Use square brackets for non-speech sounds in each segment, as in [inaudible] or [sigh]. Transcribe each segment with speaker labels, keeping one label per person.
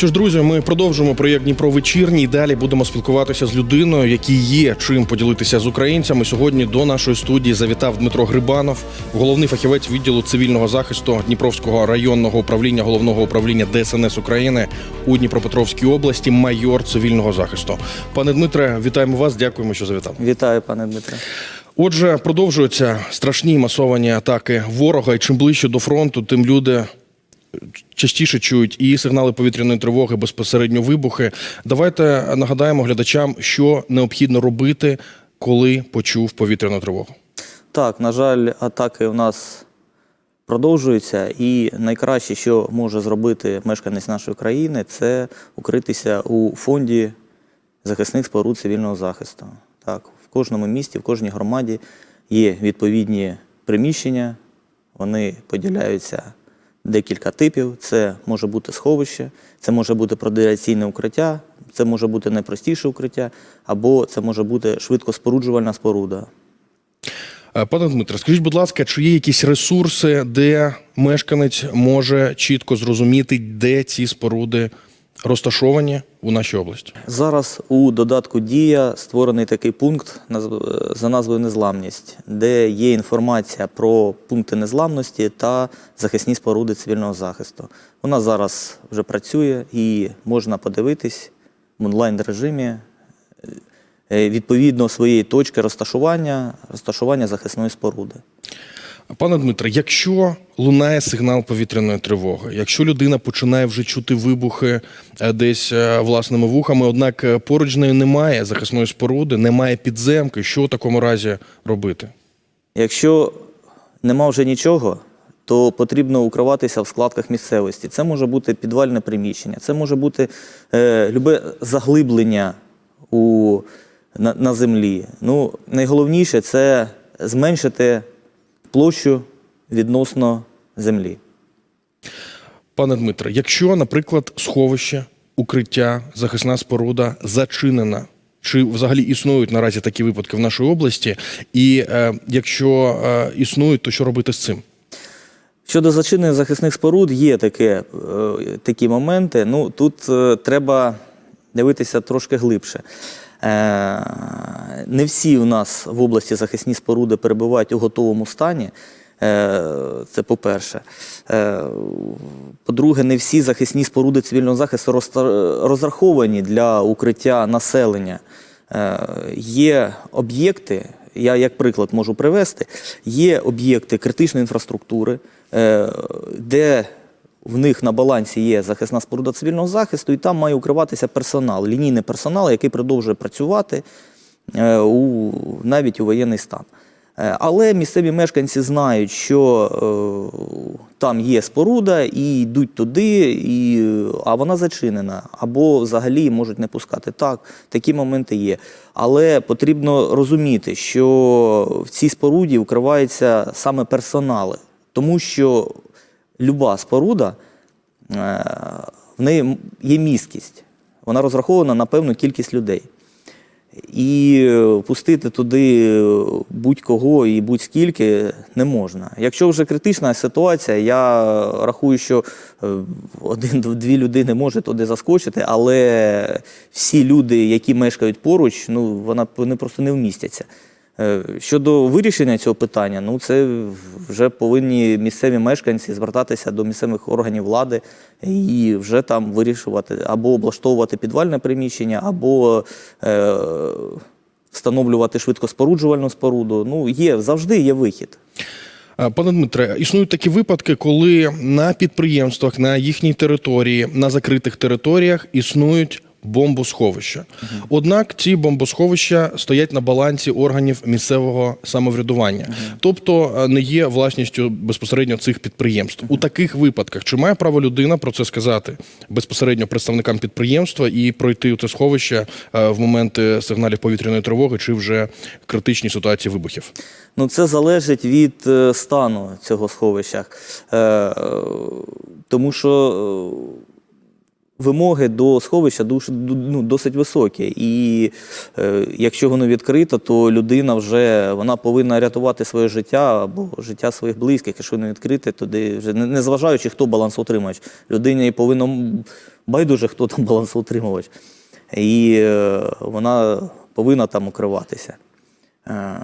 Speaker 1: Що ж, друзі, ми продовжуємо проєкт Дніпро вечірній. Далі будемо спілкуватися з людиною, якій є чим поділитися з українцями. Сьогодні до нашої студії завітав Дмитро Грибанов, головний фахівець відділу цивільного захисту Дніпровського районного управління головного управління ДСНС України у Дніпропетровській області, майор цивільного захисту. Пане Дмитре, вітаємо вас. Дякуємо, що завітали.
Speaker 2: Вітаю, пане Дмитре.
Speaker 1: Отже, продовжуються страшні масовані атаки ворога, і чим ближче до фронту, тим люди частіше чують і сигнали повітряної тривоги, безпосередньо вибухи. Давайте нагадаємо глядачам, що необхідно робити, коли почув повітряну тривогу.
Speaker 2: Так, на жаль, атаки у нас продовжуються, і найкраще, що може зробити мешканець нашої країни, це укритися у фонді захисних споруд цивільного захисту. Так, в кожному місті, в кожній громаді є відповідні приміщення, вони поділяються декілька типів. Це може бути сховище, це може бути продираційне укриття, це може бути найпростіше укриття, або це може бути швидкоспоруджувальна споруда.
Speaker 1: Е, Пане Дмитре, скажіть, будь ласка, чи є якісь ресурси, де мешканець може чітко зрозуміти, де ці споруди розташовані у нашій області?
Speaker 2: Зараз у додатку Дія створений такий пункт за назвою Незламність, де є інформація про пункти незламності та захисні споруди цивільного захисту. Вона зараз вже працює і можна подивитись в онлайн режимі е, відповідно своєї точки розташування, розташування захисної споруди.
Speaker 1: Пане Дмитре, якщо лунає сигнал повітряної тривоги, якщо людина починає вже чути вибухи е, десь е, власними вухами, однак е, поруч нею немає захисної споруди, немає підземки, що в такому разі робити?
Speaker 2: Якщо нема вже нічого, то потрібно укриватися в складках місцевості. Це може бути підвальне приміщення, це може бути е, любе заглиблення у, на, на землі. Ну, найголовніше це зменшити площу відносно землі.
Speaker 1: Пане Дмитре, якщо, наприклад, сховище, укриття, захисна споруда зачинена, чи взагалі існують наразі такі випадки в нашій області? І е, якщо е, існують, то що робити з цим?
Speaker 2: Щодо зачинення захисних споруд, є таке, е, такі моменти. Ну, тут е, треба дивитися трошки глибше. Е, Не всі у нас в області захисні споруди перебувають у готовому стані. Е, Це по-перше. Е, По-друге, не всі захисні споруди цивільного захисту розраховані для укриття населення. Є об'єкти, я як приклад можу привести, є об'єкти критичної інфраструктури, де в них на балансі є захисна споруда цивільного захисту, і там має укриватися персонал, лінійний персонал, який продовжує працювати е, у, навіть у воєнний стан. Е, Але місцеві мешканці знають, що е, там є споруда, і йдуть туди, і, а вона зачинена, або взагалі можуть не пускати. Так, такі моменти є. Але потрібно розуміти, що в цій споруді укриваються саме персонали, тому що люба споруда, е, в неї є місткість. Вона розрахована на певну кількість людей. І е, пустити туди е, будь-кого і будь-скільки не можна. Якщо вже критична ситуація, я рахую, що один-дві людини може туди заскочити, але всі люди, які мешкають поруч, ну вони просто не вмістяться. Е, Щодо вирішення цього питання, ну це вже повинні місцеві мешканці звертатися до місцевих органів влади і вже там вирішувати або облаштовувати підвальне приміщення, або е, встановлювати швидкоспоруджувальну споруду. Ну, є завжди є вихід.
Speaker 1: Е, Пане Дмитре, існують такі випадки, коли на підприємствах, на їхній території, на закритих територіях існують бомбосховища. Однак ці бомбосховища стоять на балансі органів місцевого самоврядування, тобто е, не є власністю безпосередньо цих підприємств. У таких випадках чи має право людина про це сказати безпосередньо представникам підприємства і пройти у це сховище е, в моменти сигналів повітряної тривоги чи вже критичній ситуації вибухів?
Speaker 2: Ну, це залежить від е, стану цього сховища. Тому що вимоги до сховища ну, досить високі. І е, якщо воно відкрито, то людина вже вона повинна рятувати своє життя або життя своїх близьких. Якщо не відкрите, туди вже не, не зважаючи, хто балансоутримувач. Людині повинно байдуже, хто там балансоутримувач. І е, вона повинна там укриватися. Е,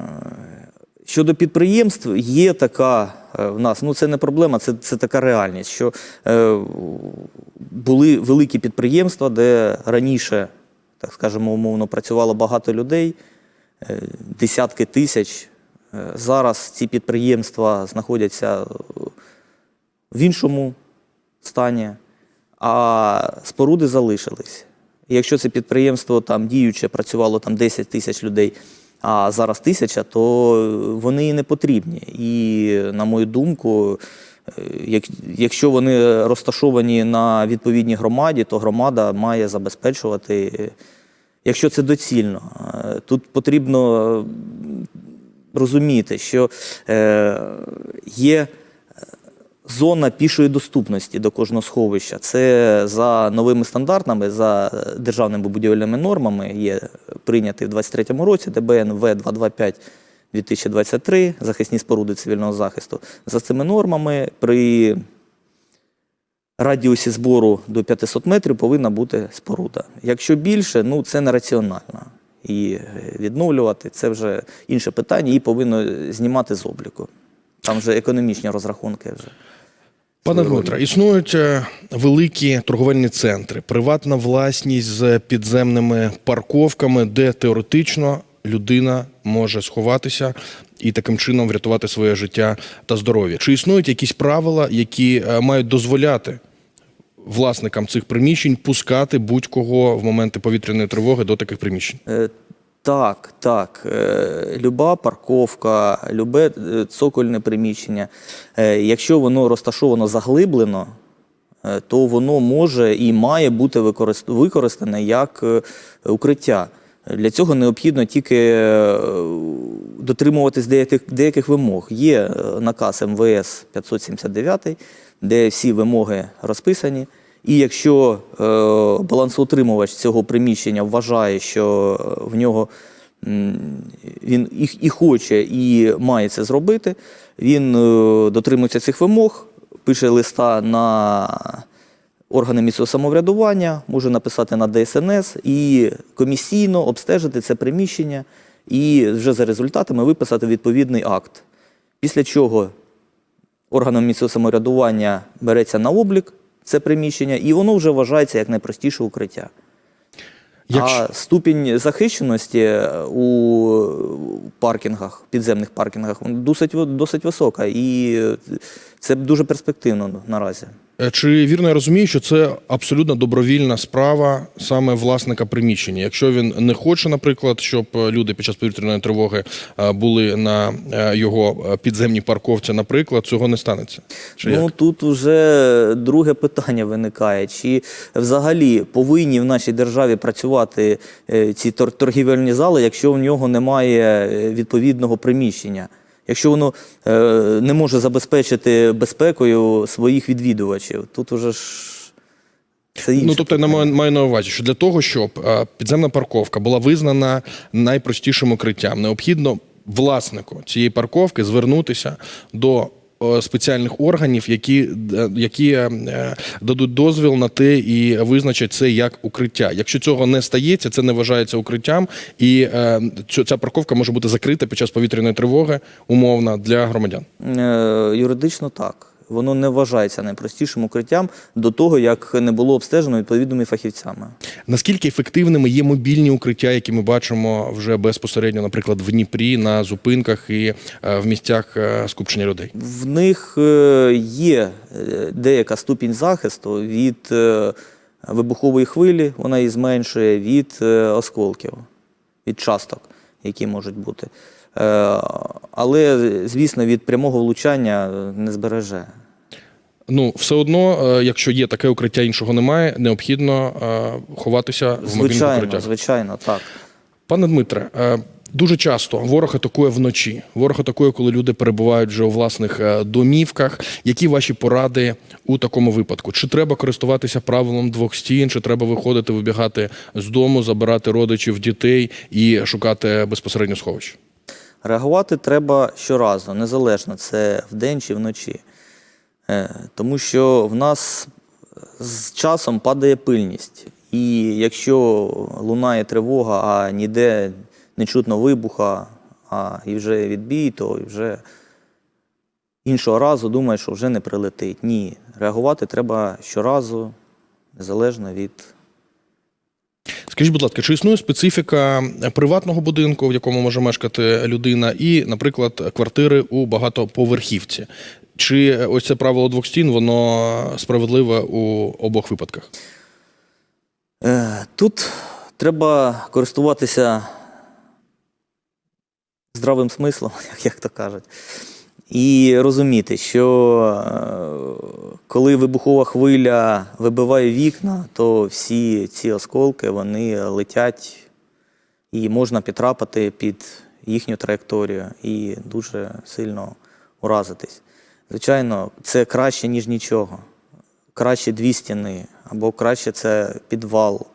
Speaker 2: Щодо підприємств, є така е, в нас, ну це не проблема, це, це така реальність, що е, були великі підприємства, де раніше, так скажемо, умовно, працювало багато людей, е, десятки тисяч. Е, зараз ці підприємства знаходяться е, в іншому стані, а споруди залишились. Якщо це підприємство там діюче працювало там 10 тисяч людей, а зараз тисяча, то вони і не потрібні. І, на мою думку, якщо вони розташовані на відповідній громаді, то громада має забезпечувати, е, якщо це доцільно. Е, Тут потрібно е, розуміти, що е, є зона пішої доступності до кожного сховища. Це за новими стандартами, за державними будівельними нормами є прийнятий в 23-му році ДБН В225 2023 захисні споруди цивільного захисту. За цими нормами при радіусі збору до 500 метрів повинна бути споруда. Якщо більше, ну це нераціонально. І е, відновлювати це вже інше питання, її повинно знімати з обліку. Там вже економічні розрахунки вже.
Speaker 1: Пане. Дмитре, існують е, великі торговельні центри, приватна власність з підземними парковками, де теоретично людина може сховатися і таким чином врятувати своє життя та здоров'я. Чи існують якісь правила, які е, мають дозволяти власникам цих приміщень пускати будь-кого в моменти повітряної тривоги до таких приміщень?
Speaker 2: Е, Так, так. Е, Люба парковка, любе цокольне приміщення. Якщо воно розташовано заглиблено, то воно може і має бути використане як укриття. Для цього необхідно тільки е, дотримуватись деяких, деяких вимог. Є е, наказ МВС 579, де всі вимоги розписані. І якщо е, балансоутримувач цього приміщення вважає, що в нього він і, хоче, і має це зробити, він дотримується цих вимог, пише листа на органи місцевого самоврядування, може написати на ДСНС і комісійно обстежити це приміщення і вже за результатами виписати відповідний акт. Після чого органом місцевого самоврядування береться на облік це приміщення, і воно вже вважається як найпростіше укриття.
Speaker 1: Якщо-
Speaker 2: А ступінь захищеності у паркінгах, підземних паркінгах, досить, досить висока. І це дуже перспективно наразі.
Speaker 1: Е, Чи вірно я розумію, що це абсолютно добровільна справа саме власника приміщення? Якщо він не хоче, наприклад, щоб е, люди під час повітряної тривоги е, були на його підземній парковці, наприклад, цього не станеться. Чи
Speaker 2: ну
Speaker 1: як?
Speaker 2: тут вже друге питання виникає: чи взагалі повинні в нашій державі працювати ці тор- торгівельні зали, якщо в нього немає відповідного приміщення? Якщо воно е, не може забезпечити безпекою своїх відвідувачів, тут уже ж це інше.
Speaker 1: Ну, тобто я маю, на увазі, що для того, щоб е, підземна парковка була визнана найпростішим укриттям, необхідно власнику цієї парковки звернутися до спеціальних органів, які, е, які е, дадуть дозвіл на те і визначать це як укриття. Якщо цього не стається, це не вважається укриттям, і е, ця парковка може бути закрита під час повітряної тривоги, умовно, для громадян.
Speaker 2: Юридично так. Воно не вважається найпростішим укриттям до того, як не було обстежено відповідними фахівцями.
Speaker 1: Наскільки ефективними є мобільні укриття, які ми бачимо вже безпосередньо, наприклад, в Дніпрі на зупинках і е, в місцях е, скупчення людей?
Speaker 2: В них е, є деяка ступінь захисту від вибухової хвилі, вона її зменшує від осколків, від часток, які можуть бути. Е, Але, звісно, від прямого влучання е, не збереже.
Speaker 1: Ну, все одно, е, якщо є таке укриття, іншого немає, необхідно ховатися в мобільних укриттях.
Speaker 2: звичайно, так.
Speaker 1: Пане Дмитре, Дуже часто ворог атакує вночі. Ворог атакує, коли люди перебувають вже у власних домівках. Які ваші поради у такому випадку? Чи треба користуватися правилом двох стін, чи треба виходити, вибігати з дому, забирати родичів, дітей і шукати безпосередньо сховище?
Speaker 2: Реагувати треба щоразу, незалежно це вдень чи вночі. Е, Тому що в нас з часом падає пильність. І якщо лунає тривога, а ніде не чутно вибуха, а і вже відбій, то вже іншого разу думаєш, що вже не прилетить. Ні, реагувати треба щоразу, незалежно від
Speaker 1: Скажіть, будь ласка, чи існує специфіка приватного будинку, в якому може мешкати людина, і, наприклад, квартири у багатоповерхівці? Чи ось це правило двох стін, воно справедливе у обох випадках?
Speaker 2: Е, Тут треба користуватися здравим смислом, як, [laughs] як то кажуть, і розуміти, що е, коли вибухова хвиля вибиває вікна, то всі ці осколки вони летять і можна підтрапити під їхню траєкторію і дуже сильно уразитись. Звичайно, це краще, ніж нічого. Краще дві стіни, або краще це підвал.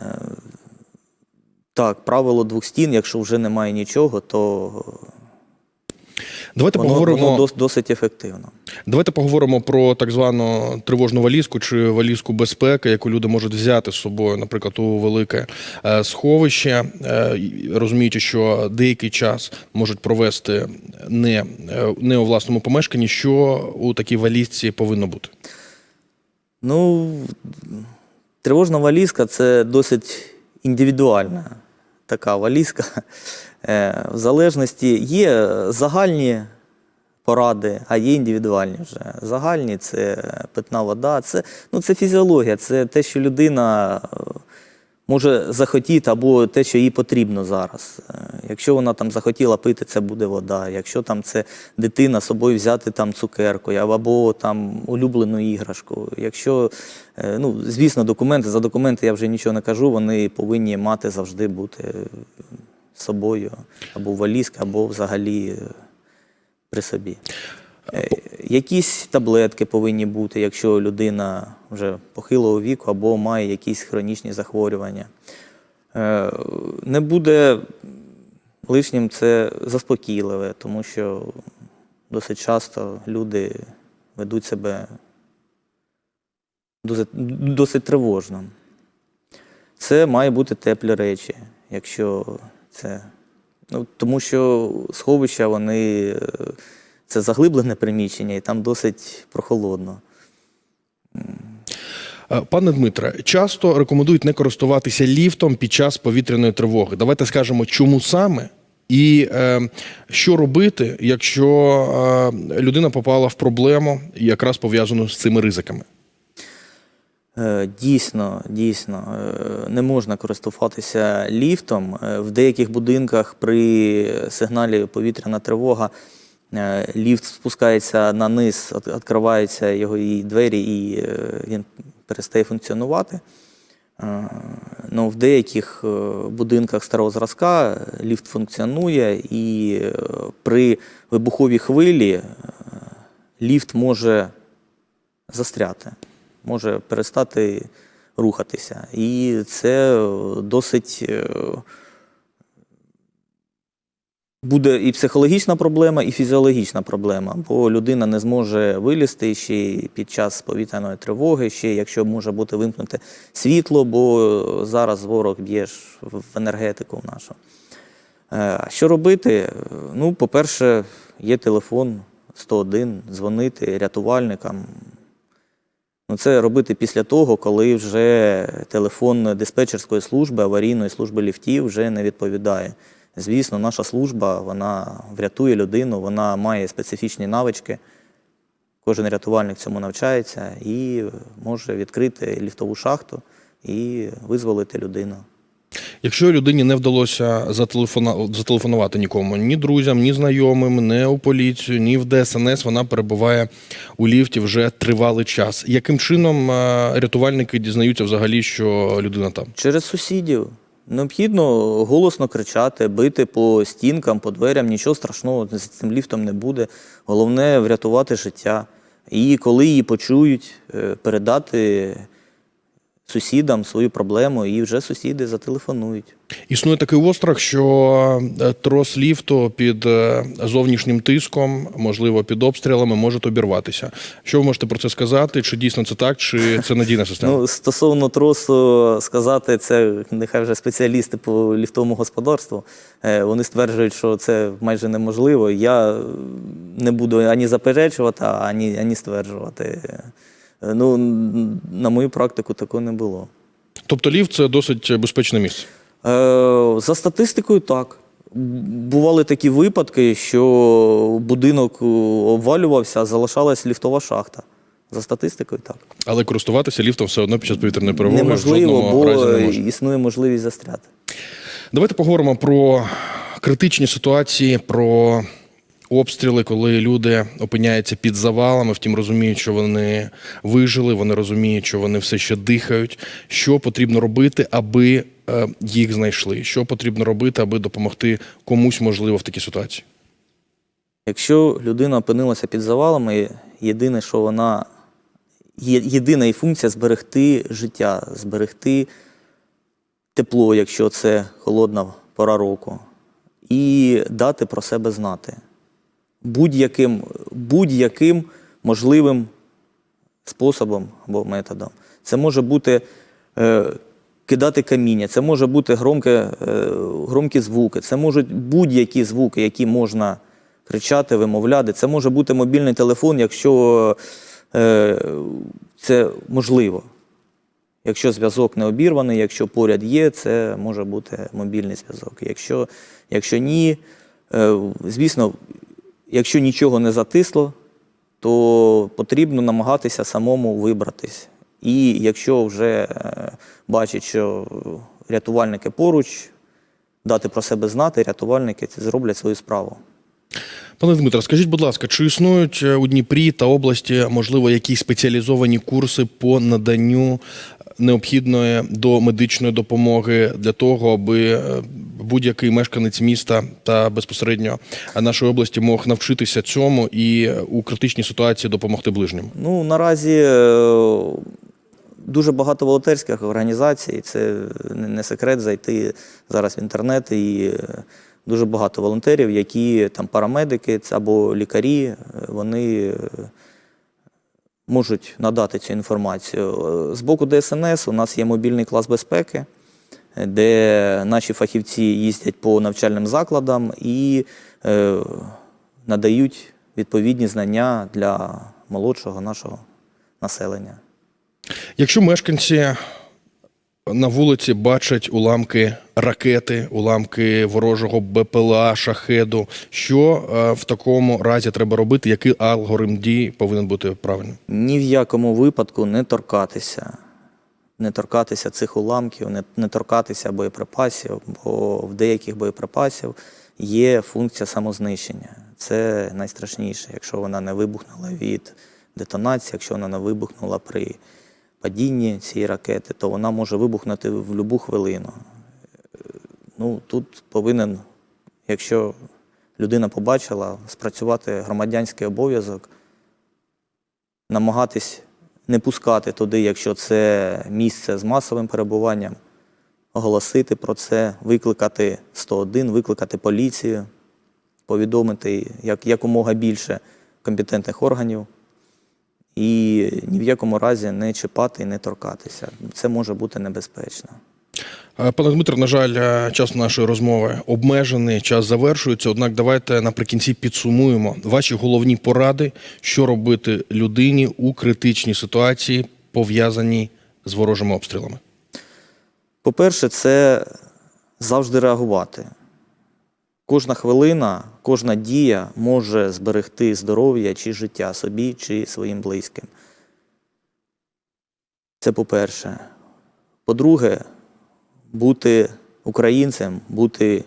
Speaker 2: Е, Так, правило двох стін, якщо вже немає нічого, то
Speaker 1: Давайте
Speaker 2: воно,
Speaker 1: поговоримо.
Speaker 2: воно досить ефективно.
Speaker 1: Давайте поговоримо про так звану тривожну валізку чи валізку безпеки, яку люди можуть взяти з собою, наприклад, у велике е, сховище, е, розуміючи, що деякий час можуть провести не, е, не у власному помешканні. Що у такій валізці повинно бути?
Speaker 2: Ну, тривожна валізка це досить індивідуальна така валізка. Е, В залежності є загальні поради, а є індивідуальні вже. Загальні це питна вода, це, ну, це фізіологія, це те, що людина е, може захотіти, або те, що їй потрібно зараз. Е, Якщо вона там захотіла пити, це буде вода. Якщо там це дитина з собою взяти там цукерку або там улюблену іграшку. Якщо, е, ну, звісно, документи за документи я вже нічого не кажу, вони повинні мати завжди бути е, з собою або в валізці, або взагалі при собі. Е, Якісь таблетки повинні бути, якщо людина вже похилого віку або має якісь хронічні захворювання. Е, Не буде лишнім це заспокійливе, тому що досить часто люди ведуть себе досить, досить тривожно. Це має бути теплі речі, якщо це. Ну, тому що сховища, вони е, це заглиблене приміщення, і там досить прохолодно.
Speaker 1: Е, Пане Дмитре, часто рекомендують не користуватися ліфтом під час повітряної тривоги. Давайте скажемо, чому саме і е, що робити, якщо е, людина попала в проблему, якраз пов'язану з цими ризиками.
Speaker 2: Е, Дійсно, дійсно, е, не можна користуватися ліфтом. В деяких будинках при сигналі повітряна тривога ліфт спускається на низ, відкриваються його і двері, і е, він перестає функціонувати. Е, Ну, в деяких е, будинках старого зразка ліфт функціонує, і е, при вибуховій хвилі е, ліфт може застряти, може перестати рухатися. І це е, досить е, буде і психологічна проблема, і фізіологічна проблема, бо людина не зможе вилізти ще під час повітряної тривоги, ще якщо може бути вимкнуте світло, бо зараз ворог б'є ж в енергетику нашу. Е, Що робити? Е, Ну, по-перше, є телефон 101, дзвонити рятувальникам. Ну, це робити після того, коли вже телефон диспетчерської служби, аварійної служби ліфтів вже не відповідає. Звісно, наша служба вона врятує людину, вона має специфічні навички. Кожен рятувальник цьому навчається і може відкрити ліфтову шахту і визволити людину.
Speaker 1: Якщо людині не вдалося зателефонувати нікому, ні друзям, ні знайомим, ні у поліцію, ні в ДСНС, вона перебуває у ліфті вже тривалий час. Яким чином е, рятувальники дізнаються взагалі, що людина там?
Speaker 2: Через сусідів. Необхідно голосно кричати, бити по стінкам, по дверям, нічого страшного з цим ліфтом не буде. Головне врятувати життя. І коли її почують, е, передати сусідам свою проблему, і вже сусіди зателефонують.
Speaker 1: Існує такий острах, що е, трос ліфту під е, зовнішнім тиском, можливо, під обстрілами, може обірватися. Що ви можете про це сказати? Чи дійсно це так, чи це надійна система?
Speaker 2: Ну, стосовно тросу сказати, це нехай вже спеціалісти по ліфтовому господарству. Е, Вони стверджують, що це майже неможливо. Я не буду ані заперечувати, ані, ані стверджувати. Е, Ну, на мою практику такого не було.
Speaker 1: Тобто ліфт це досить безпечне місце.
Speaker 2: Е, За статистикою, так. Бували такі випадки, що будинок обвалювався, а залишалась ліфтова шахта. За статистикою, так.
Speaker 1: Але користуватися ліфтом все одно під час повітряної перемоги
Speaker 2: Неможливо, бо
Speaker 1: не
Speaker 2: існує можливість застряти.
Speaker 1: Давайте поговоримо про критичні ситуації, про обстріли, коли люди опиняються під завалами, втім розуміють, що вони вижили, вони розуміють, що вони все ще дихають. Що потрібно робити, аби е, їх знайшли? Що потрібно робити, аби допомогти комусь можливо в такій ситуації?
Speaker 2: Якщо людина опинилася під завалами, єдине, що вона єдина її функція зберегти життя, зберегти тепло, якщо це холодна пора року, і дати про себе знати будь-яким, будь-яким можливим способом або методом. Це може бути е, кидати каміння, це може бути громке, е, громкі звуки, це можуть будь-які звуки, які можна кричати, вимовляти. Це може бути мобільний телефон, якщо е, це можливо. Якщо зв'язок не обірваний, якщо поряд є, це може бути мобільний зв'язок. Якщо, якщо ні, е, звісно, якщо нічого не затисло, то потрібно намагатися самому вибратись. І якщо вже е, бачить, що рятувальники поруч, дати про себе знати, рятувальники зроблять свою справу.
Speaker 1: Пане Дмитро, скажіть, будь ласка, чи існують е, у Дніпрі та області, можливо, якісь спеціалізовані курси по наданню необхідної до медичної допомоги для того, аби е, будь-який мешканець міста та безпосередньо нашої області мог навчитися цьому і е, у критичній ситуації допомогти ближньому?
Speaker 2: Ну, наразі е, дуже багато волонтерських організацій. Це не секрет зайти зараз в інтернет і е, дуже багато волонтерів, які там парамедики або лікарі, вони можуть надати цю інформацію. З боку ДСНС у нас є мобільний клас безпеки, де наші фахівці їздять по навчальним закладам і е, надають відповідні знання для молодшого нашого населення.
Speaker 1: Якщо мешканці на вулиці бачать уламки ракети, уламки ворожого БПЛА, шахеду, що е, в такому разі треба робити? Який алгоритм дій повинен бути правильним?
Speaker 2: Ні в якому випадку не торкатися. Не торкатися цих уламків, не, не торкатися боєприпасів, бо в деяких боєприпасів є функція самознищення. Це найстрашніше, якщо вона не вибухнула від детонації, якщо вона не вибухнула при падінні цієї ракети, то вона може вибухнути в будь-яку хвилину. Ну, тут повинен, якщо людина побачила, спрацювати громадянський обов'язок, намагатись не пускати туди, якщо це місце з масовим перебуванням, оголосити про це, викликати 101, викликати поліцію, повідомити як, якомога більше компетентних органів і ні в якому разі не чіпати і не торкатися. Це може бути небезпечно.
Speaker 1: Е, Пане Дмитро, на жаль, е, час нашої розмови обмежений, час завершується. Однак, давайте наприкінці підсумуємо ваші головні поради, що робити людині у критичній ситуації, пов'язаній з ворожими обстрілами.
Speaker 2: По-перше, це завжди реагувати. Кожна хвилина, кожна дія може зберегти здоров'я чи життя собі чи своїм близьким. Це по-перше. По-друге, бути українцем, бути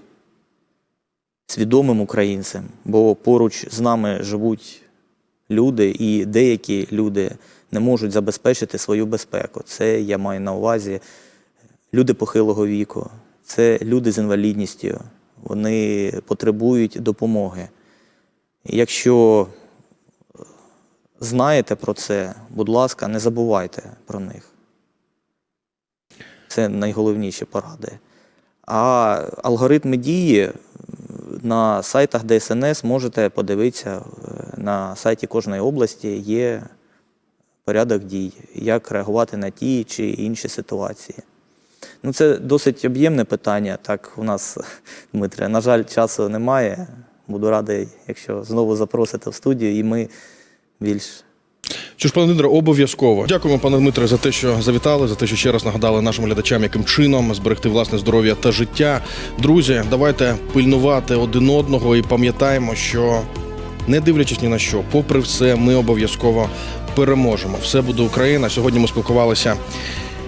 Speaker 2: свідомим українцем, бо поруч з нами живуть люди, і деякі люди не можуть забезпечити свою безпеку. Це я маю на увазі люди похилого віку, це люди з інвалідністю, вони потребують допомоги. Якщо знаєте про це, будь ласка, не забувайте про них. Це найголовніші поради. А алгоритми дії на сайтах ДСНС можете подивитися е, на сайті кожної області є порядок дій, як реагувати на ті чи інші ситуації. Ну, це досить об'ємне питання. Так, у нас, [laughs] Дмитре, на жаль, часу немає. Буду радий, якщо знову запросите в студію, і ми більш
Speaker 1: Що ж, пане Дмитре, обов'язково. Дякуємо, пане Дмитре, за те, що завітали, за те, що ще раз нагадали нашим глядачам, яким чином зберегти власне здоров'я та життя. Друзі, давайте пильнувати один одного і пам'ятаємо, що не дивлячись ні на що, попри все, ми обов'язково переможемо. Все буде Україна. Сьогодні ми спілкувалися.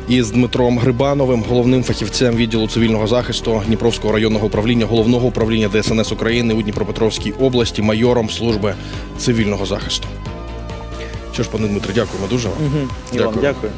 Speaker 1: Із Дмитром Грибановим, головним фахівцем відділу цивільного захисту Дніпровського районного управління головного управління ДСНС України у Дніпропетровській області, майором служби цивільного захисту. Що ж, пане Дмитре, дякуємо дуже вам.
Speaker 2: і вам дякую.